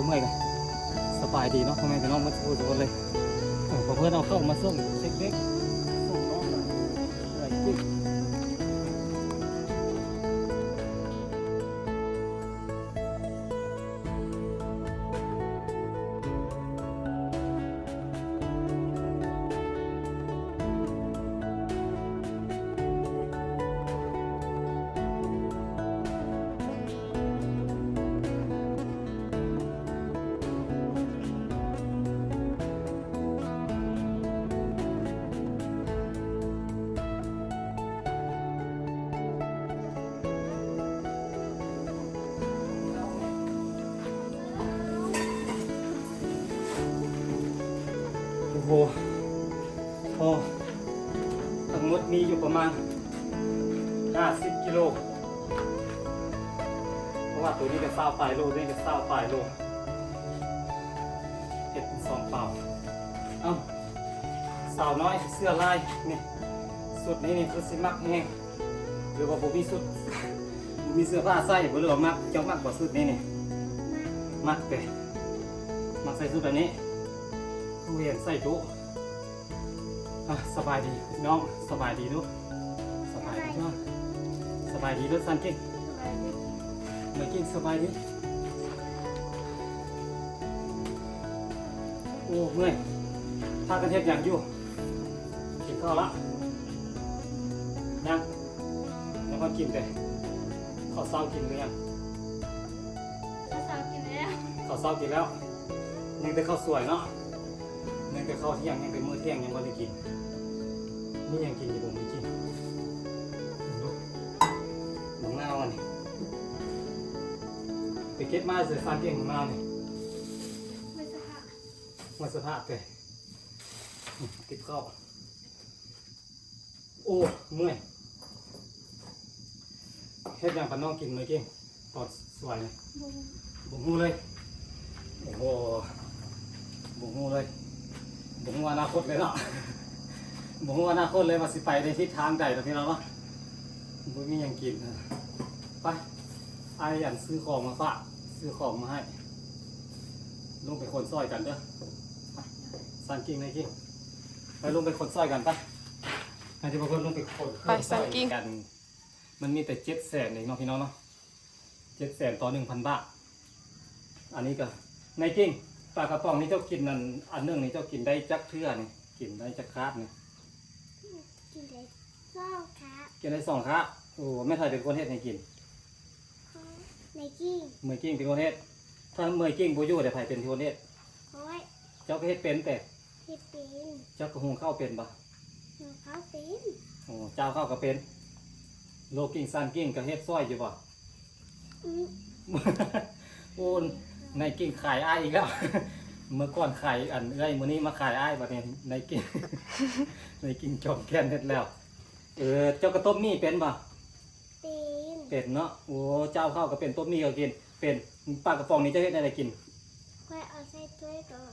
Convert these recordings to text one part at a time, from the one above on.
เศร้าเมื่อยกันสบายดีเนาะพ่อแม่พี่น้องมาสู้ทุกคนเลยเออพอเพื่อนเอาเข้ามาส่งเด็กๆ ราะว่าตัวนี้ก็เศร้าปลายลตัวนี้ก็เศร้าปลายโลเห็ดสองเปล่าเอ้าสาวน้อยเสื้อลายนี่สุดนี้นี่คือสิมักแห้งหรือว่าผมมีสุดมีเสื้อผ้าใส่บ่หรือว่ามักเจ้ามักกว่าสุดนี้นี่มักแต่มักใส่สุดแบบนี้ผู้เห็นใส่จุสบายดีน้องสบายดีลูกสบายดีเนาะสบายดีด้วยสันเก่ง เมื่อกี้สบายดีโอ้เมื่อยพากันเทศอย่างอยู่กินข้าวละยังยังพอกินแต่ข้าวเศร้ากินหรือยังภาษากินแล้วข้าวเศร้ากินแล้วยังแต่ข้าวสวยเนาะยังแต่ข้าวเที่ยงยังเป็นมื้อเที่ยงยังไม่ได้กินนี่ยังกินอยู่ผมไม่กิน เก็บมาเสือฟานเก่งของเราเนี่ยไม่สภาพมาสภาพเลยติดข้าโอ้เมื่อยเฮ็ดอย่างปนน้องกินเมื่อกี้ตอดสวยเลยบุ้งบุงหูเลยโอ้โหบุงหูเลยบุงหูอนาคตเลยเนาะบุงหูอนาคตเลยว่าสิไปในทิศทางใดตอนนี้เราเนาะบุมีหยังกินนะไปไอ้อันซื้อของมาฝาก ซื้อของมาให้ลงไปคนซอยกันเด้อไปสันกิ่งในกิ่งไปลงไปคนซอยกันไปให้ที่บางคนลงไปคนไปสันกิ่งกัน มันมีแต่เจ็ดแสนเองเนาะพี่น้องเนาะเจ็ดแสนต่อหนึ่งพันบาท อันนี้ก็ในจริงปลากระป๋องนี่เจ้ากินนั่นอันหนึงนี่เจ้ากินได้จักเทื่อนี่กินได้จักคราบนี่กินเลยซ่องครับกินได้สองคราบโอ้ไม่ถ่ายเป็นคนเฮ็ดให้กิน ในกิ้งเมื่อยกิ้งเป็นคนเฮ็ดถ้าเมื่อยกิ้งบ่อยู่แต่ไผเป็นคนเฮ็ดโอ้ยเจ้าก็เฮ็ดเป็นแต่ที่ปีนเจ้าก็หุงข้าวเป็นบ่หนูเขาปีนโอ้เจ้าข้าวก็เป็น โลกิ้งซันกิ้งก็เฮ็ดซอยอยู่บ่ อืมโอ้ในกิ้งขายอ้ายอีกแล้ว เมื่อก่อนขายอันเอ้ยมื้อนี้มาขายอ้ายบัดนี้ในกิ้ง ในกิ้งจอมแก่นเฮ็ดแล้ว เออเจ้าก็ต้มมี่เป็นบ่ปีน เป็ดเนาะ โอ้ เจ้าเข้าวก็เป็นต้มมี่ก็กิน เป็นปลากระป๋องนี้เจะเฮ็ดอะไรกิน ค่อยเอาใส่ถ้วยก่อน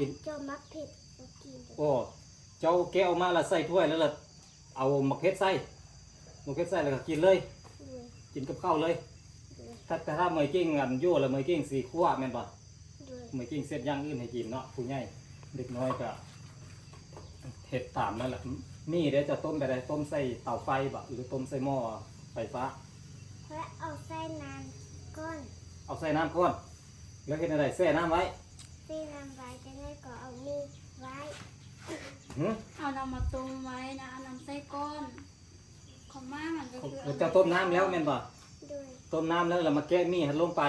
กินน้ำจมมักเผ็ดแล้วกินโอ้ เจ้าแกะออกมาแล้วใส่ถ้วยแล้วล่ะเอามะเขือใส่มะเขือใส่แล้วก็กินเลย ด้วยกินกับข้าวเลย ด้วยถ้าแต่ถ้าเมยกิ้งอันโย่แล้วเมยกิ้งสีขั้วแม่นบ่ด้วยเมยกิ้งเสร็จอย่างอื่นให้กินเนาะผู้ใหญ่เด็กน้อยก็เห็ดตามนั่นแหละนี่เดี๋ยวจะต้มไปได้ต้มใส่เตาไฟบ่หรือต้มใส่หม้อไฟฟ้า ค่อยเอาใส่น้ำก้อนเอาใส่น้ำก่อนแล้วเฮ็ดอะไรแช่น้ำไว้ใส่น้ำไว้จะได้ก็เอามีดไว้หึเอานำมาต้มไว้นะเอานำไส้ก้อนของม่ามันก็คือเราจะต้มน้ำแล้วแม่นบ่ด้วยต้มน้ำแล้วเรามาแกะมีให้ลงไป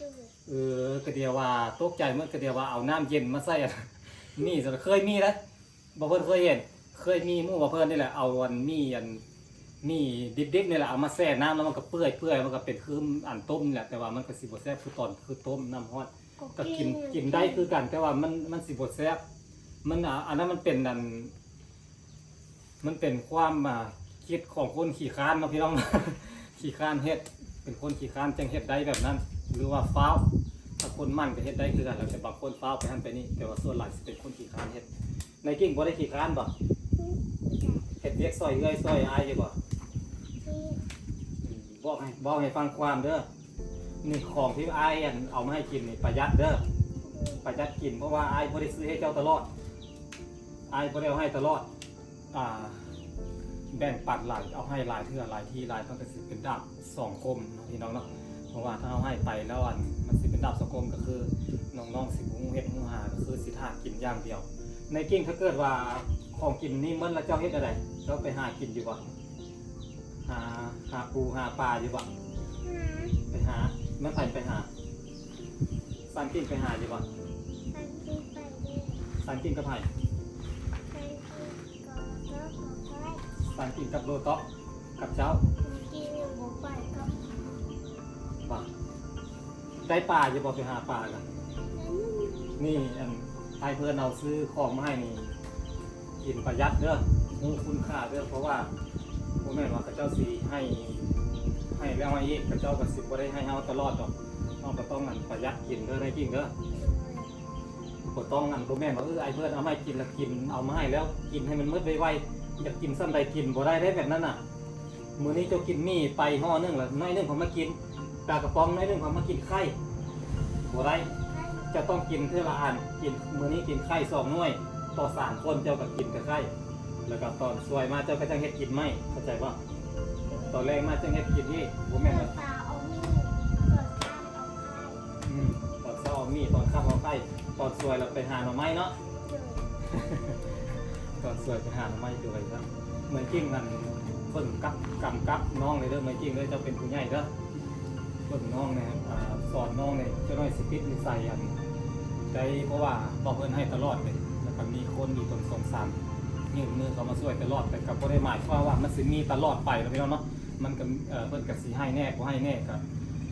ด้วยเออกระเดียวว่าตกใจเมื่อกระเดียวว่าเอาน้ำเย็นมาใส่อะมีสเคยมีนะบ่เพิ่นเคยเห็น เคยมีหมู่บ่เพิ่นนี่แหละเอาอันมีอัน มีดิบๆนี่แหละเอามาแช่น้ำแล้วมันก็เปื่อยเปื่อยมันก็เป็นคืออันต้มนี่แหละแต่ว่ามันก็สิบ่แซ่บคือตอนคือต้มน้ำร้อนก็กินกินได้คือกัน แต่ว่ามันมันสิบ่แซ่บมันอะอันนั้นมันเป็นอัน มันเป็นความอ่าคิดของคนขี้ค้านเนาะพี่น้อง ขี้ค้านเฮ็ด เป็นคนขี้ค้านจังเฮ็ดได้แบบนั้น หรือว่าฟ้าวถ้าคนมั่นก็เฮ็ดได้คือกันแล้วแต่บางคนฟ้าวไปหันไปนี่แต่ว่าส่วนหลายสิเป็นคนขี้ค้านเฮ็ดในกิ่งบ่ได้ขี้ค้านบ่อืมเฮ็ดเวียกซอยเอื้อยซอยอายอยู่บ่ที่อืม บอกให้บอกให้ฟังความเด้อนี่ของที่ไอ้อันเอามาให้กินนี่ประหยัดเด้อประหยัดกินเพราะว่าไอ้บ่ได้ซื้อให้เจ้าตลอดไอ้บ่ได้เอาให้ตลอดอ่าแบ่งปันหลายเอาให้หลายเทื่อหลายที่หลายต้องเป็นสิเป็นดาบสองคมพี่น้องเนาะเพราะว่าถ้าเอาให้ไปแล้วอันมันสิเป็นดาบสองคมก็คือน้องๆสิบุ้งเฮ็ดหูหาก็คือสิทากินอย่างเดียว ในกิ้งถ้าเกิดว่าของกินนี่มันแล้วเจ้าเฮ็ดอะไรเจ้าไปหากินอยู่บ่ หาหาปูหาปลาอยู่บ่หาไปหามันไปไปหาสันกิ้งไปหาอยู่บ่สันกินไปเรื่อยสันกิ้งกับไผสันกินก่อนก็ขอไว้สันกิ้งกับโลต๊อกกับเจ้ากินอยู่บ่ไปก็บ่ได้ปลาอยู่บ่ไปหาปลากันนั้นนี่อันไทยเพื่อนเอาซื้อของมาให้นี่กินประหยัดเด้อมูคุณค่าเด้อเพราะว่า พ่อแม่นว่าเขาเจ้าสีให้ให้แล้วให้อีกเขาเจ้าก็สิบ่ได้ให้เฮาตลอดดอกต้องก็ต้องอันประหยัดกินเด้อได้จริงเด้อบ่ต้องอันพ่อแม่นว่าเออไอ้เพื่อนเอามาให้กินแล้วกินเอามาให้แล้วกินให้มันหมดไวๆอยากกินซ้ำใดกินบ่ได้ได้แบบนั้นน่ะมื้อนี้เจ้ากินมี่ไปห่อนึงแล้วน้อยนึงผมมากินปลากระป๋องน้อยนึงผมมากินไข่บ่ได้จะต้องกินเท่าละอันกินมื้อนี้กินไข่สองหน่วย ต่อสามคนเจ้าก็กินแต่ไข่ แล้วก็ตอนสวยมาเจ้าก็จะเฮ็ดกินไหมเข้าใจป่ะตอนแรกมาเจ้าเฮ็ดกินนี่ผมแม่นเปิว่าดตาเอามีดเปิดตาเอาไข่อืมตอนเช้าเอามีดตอนค่ำเอาไข่ตอนสวยเราไปหาหน่อไม้เนาะดูตอนสวยไปหาหน่อไม้ด้วยครับเหมือนกิ้งกันเพิ่นกับกำกับน้องเลยเด้อเหมือนกิ้งเลยเจ้าเป็นผู้ใหญ่เด้อเพิ่นน้องเนี่ยอ่าสอนน้องเนี่ยเจ้าน้อยสิปิดนิสัยอันได้เพราะว่าบอกเพื่อนให้ตลอดเลยแล้วก็มีคนมีตนสงสาร ยื่มือเขามาช่วยตลอดแต่กับบ่ได้หมายความว่ามันสิมีตลอดไปแล้วพี่น้องเนาะมันก็เอ่อเพิ่นก็สิให้แน่บ่ให้แน่ก็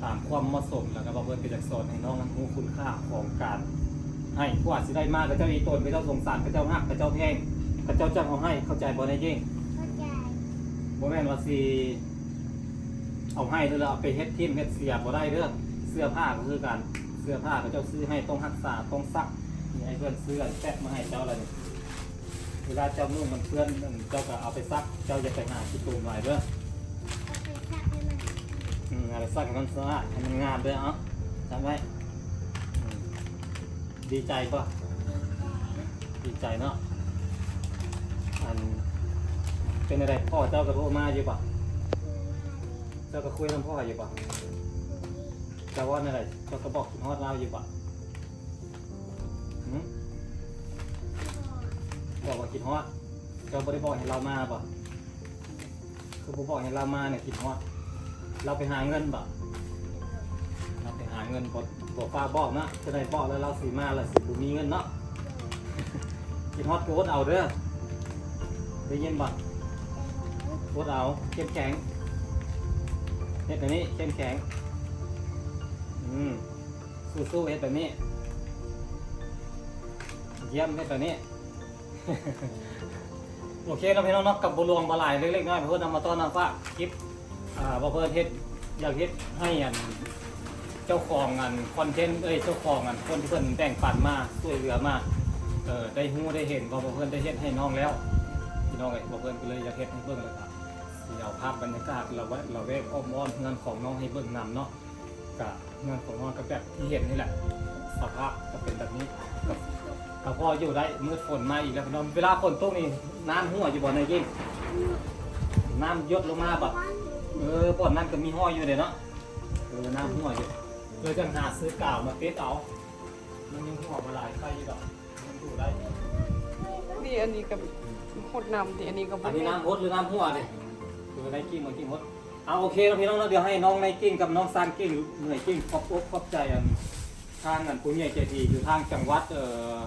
ตามความเหมาะสมแล้วก็บอกเพิ่นก็อยากสอนให้น้องนั้นรู้คุณค่าของการให้กว่าสิได้มากก็เจ้าอีตนก็เจ้าสงสารก็เจ้าฮักก็เจ้าแพงก็เจ้าจังเอาให้เข้าใจบ่ได้จริงเข้าใจบ่แม่นว่าสิเอาให้เด้อแล้วเอาไปเฮ็ดทิ่มเฮ็ดเสียบ่ได้เด้อเสื้อผ้าก็คือกันเสื้อผ้าก็เจ้าซื้อให้ต้องรักษาต้องซักนี่ให้เพื่อนซื้ออันแปะมาให้เจ้าอะไรนี่ เวลาเจ้านุ่งมันเพื่อนเจ้าก็เอาไปซัก เจ้าอย่าไปหาขี้ตูมไว้เด้อเอาไปซักให้มันอืมเอาไปซักให้มันสะอาดให้มันงามเด้อเอ้าจำไว้อืมดีใจป่ะดีใจเนาะอันเป็นอะไรพ่อเจ้าก็โทรมาอยู่ป่ะเจ้าก็คุยกับพ่ออยู่ป่ะคุยแต่ว่าอะไรเจ้าก็บอกถึงฮอดเราอยู่ป่ะ คิดฮอดเจ้าบ่ได้บอกให้เรามาป่ะคือบ่บอกให้เรามาเนี่ยคิดฮอดเราไปหาเงินป่ะเราไปหาเงินบ่บ่ฟ้าบอกนะจะได้บอกแล้วเราสิมาแล้วสิบ่มีเงินเนาะคิดฮอดโกดเอาเด้อได้ยินป่ะโคตรเอาเข้มแข็งเฮ็ดแบบนี้เข้มแข็งอืมสู้ๆเฮ็ดแบบนี้เยี่ยมเฮ็ดแบบนี้ โอเคเราพี่น้องเนาะกับบรวงบาหลายเล็กๆน้อยๆเพื่อนนำมาต้อนรับฝากคลิปอ่าบ่เพื่อนเฮ็ดอยากเฮ็ดให้อันเจ้าของอันคอนเทนต์เอ้ยเจ้าของอันคนที่เพิ่นแบ่งปันมาช่วยเหลือมาเออได้ฮู้ได้เห็นว่าบ่เพื่อนได้เฮ็ดให้น้องแล้วพี่น้องเอ้ยบ่เพื่อนก็เลยอยากเฮ็ดให้เบิ่งเลยครับสิเอาภาพบรรยากาศเราไว้เราเวกอ้อมอ้อมเงินของน้องให้เบิ่งนำเนาะกับเงินของน้องก็แบบที่เห็นนี่แหละสภาพก็เป็นแบบนี้ก็ ก็พออยู่ได้มืดฝนมาอีกแล้วพี่น้องเวลาฝนตกนี่น้ำหัวอยู่บ่ในยิ่งน้ำหยดลงมาแบบเออบ่อนนั้นก็มีห้อยอยู่เลยเนาะเออน้ำหัวอยู่เลยจังหาซื้อกาวมาเฟซเอา มันยังหัวมาหลายไข่อยู่ดอกมันดูได้ นี่อันนี้กับหดน้ำดิอันนี้กับอันนี้น้ำพดหรือน้ำหัวดิคือในกิ้งมันกิ้งพดเอาโอเคแล้วพี่น้องเนาะเดี๋ยวให้น้องในกิ้งกับน้องซานกิ้งเหนื่อยกิ้งขอบอกขอบใจอันทางอันปุญญาเจดีอยู่ทางจังหวัดเอ่อ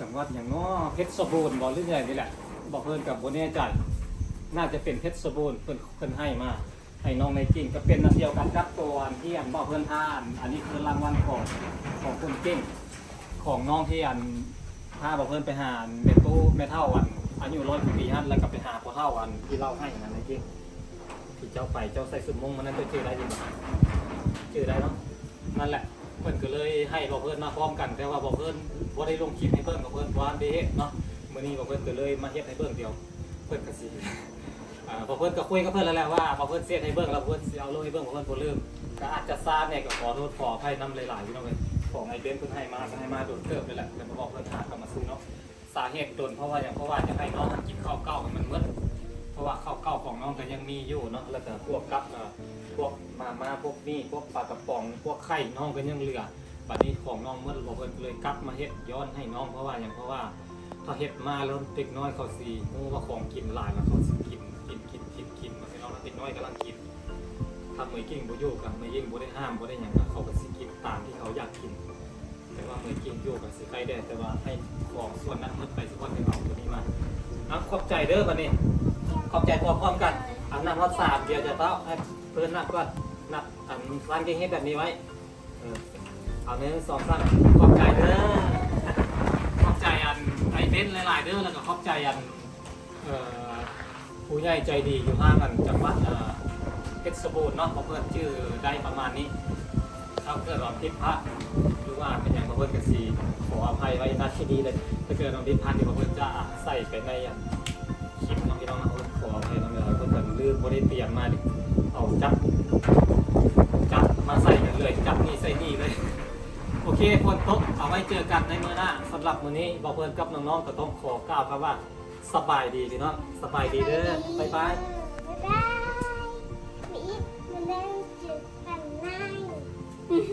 จังหวัดอย่างง้อเพชรบูรณ์บอกเรื่องใหญ่นี่แหละบอกเพิ่นกับโบแน่ใจน่าจะเป็นเพชรบูรณ์เพิ่นเพิ่นให้มาให้น้องในกิ้งก็เป็นนันเดียวกันครับตัวอันที่อันบอกเพิ่นท่าน อันนี้คือรางวัลของของคุณกิ้งของน้องที่อันถ้าบอกเพื่อนไปหาเมตู้เมเท่าวันอายุร้อยปีฮันแล้วก็ไปหาพอเท่าวันที่เล่าให้นะในจริงที่เจ้าไปเจ้าใส่สุดมงมันนั้นจะชื่อได้ยินชื่อได้เนาะนั่นแหละ เพื่อนก็เลยให้บอกเพื่อนมาพร้อมกัน แต่ว่าบอกเพื่อนว่าได้ลงคลิปให้เพื่อนกับเพื่อนวานได้เฮ็ดเนาะมื่อนี้บอกเพื่อนก็เลยมาเฮ็ดให้เพื่อนเดียว เพื่อนก็สิอ่าบอกเพื่อนก็คุยกับเพื่อนแล้วแหละว่าบอกเพื่อนเสียให้เพื่อนแล้วเพื่อนสิเอาลงให้เพื่อนบอกเพื่อนบ่ลืมก็อาจจะซาเนี่ยก็ขอโทษขออภัยน้ำหลายๆอยู่เนาะเว้ยของไอเบนเพิ่นให้มาก็ให้มาโดนเติบเลยแหละแล้วมาบอกเพิ่นหากลับมาซื้อเนาะสาเหตุโดนเพราะว่าอย่างเพราะว่าจะให้น้องกินข้าวเก่าให้มันเมื่อ ราะว่าข้าวเก่าของน้องก็ยังมีอยู่เนาะแล้วก็พวกกับเอ่อพวกมาม่าพวกนี่พวกปลากระป๋อง พวกไข่น้องก็ยังเหลือบัดนี้ของน้องเมื่อบอกเพิ่นเลยกลับมาเฮ็ดย้อนให้น้องเพราะว่าอย่างเพราะว่าถ้าเฮ็ดมาแล้วเด็กน้อยเขาสิรู้ว่าของกินหลายแล้วเขาสิกินกินกินกินกินมาให้น้องแล้วเด็กน้อยกำลังกินถ้ามือกิ้งบ่อยู่กับมือยิ่งบ่ได้ห้ามบ่ได้หยังก็เขาก็สิกินตามที่เขาอยากกินแต่ว่ามือกิ้งอยู่กับสิใกล้ได้แต่ว่าให้ของส่วนนั้นมันไปสิว่าให้เอาตัวนี้มาอะขอบใจเด้อบัดนี้ ขอบใจพร้อมๆกันอันนั้นรสสาดเดี๋ยวจะเต้าให้เพิ่นนับก่อนนับอันร้านเก่งเฮ็ดแบบนี้ไว้เออเอาหนึ่งสองสามขอบใจเด้อขอบใจอันไอเบนหลายๆเด้อแล้วก็ขอบใจอันเอ่อผู้ใหญ่ใจดีอยู่ห้างกันจังหวัดเอ่อเพชรบูรณ์เนาะเพราะเพื่อนชื่อได้ประมาณนี้ถ้าเกิดเราผิดพลาดหรือว่าเป็นอย่างเพื่อนกันสีขออภัยไว้ณที่นี้เลยถ้าเกิดเราผิดพลาดที่เพื่อนจะใส่ไปในอย่างคลิปน้องพี่น้องนะ เพื่อนขออภัยน้องพี่น้องเพื่อนลืมบริเตรียมมาดิเอาจับจับมาใส่กันเลยจับนี่ใส่นี่เลย โอเคคนตกเอาไว้เจอกันในมื้อหน้าสำหรับมื้อนี้บอกเพื่อนกับน้องๆก็ต้องขอกล่าวครับว่าสบายดีพี่น้องสบายดีเด้อบ๊ายบายบ๊ายบายมีอีกมันเล่นจุดกันไน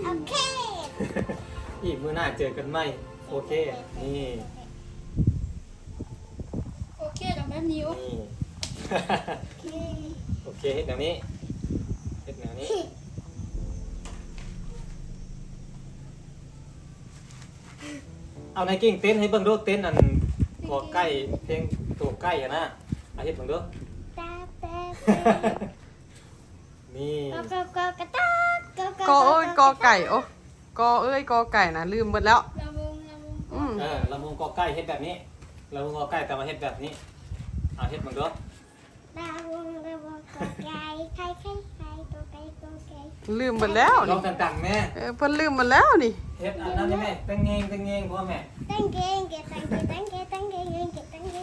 โอเคอีกมื้อหน้าเจอกันไหมโอเคนี่โอเคจังแบบนิ้วนี่ โอเคเฮ็ดแบบนี้เฮ็ดแบบนี้เอาในกิ้งเต้นให้เบิ่งดูเต้นอันกอใกล้เพลงตัวใกล้อะนะเอาเฮ็ดเบิ่งดูตาเป๊ะนี่ก็ก็ก็กระตากกอเอ้ยกอไก่โอ้กอเอ้ยกอไก่นะลืมหมดแล้วละวงละวงอืมเออละมุงกอใกล้เฮ็ดแบบนี้ละมุงกอใกล้แต่มาเฮ็ดแบบนี้เอาเฮ็ดเบิ่งดู ดาวงดาวงก็ไก่ไข่ไข่ไข่ก็ไก่ก็ไก่ลืมหมดแล้วลอนี่งต่างๆแม่เออเพิ่นลืมหมดแล้วนี่ เฮ็ดอันนั้นได้แม่เต็งเงงเต็งเงงพ่อแม่ตั้งเกงเกตั้งเกตั้งเกตั้งเกตั้งเกตั้งเก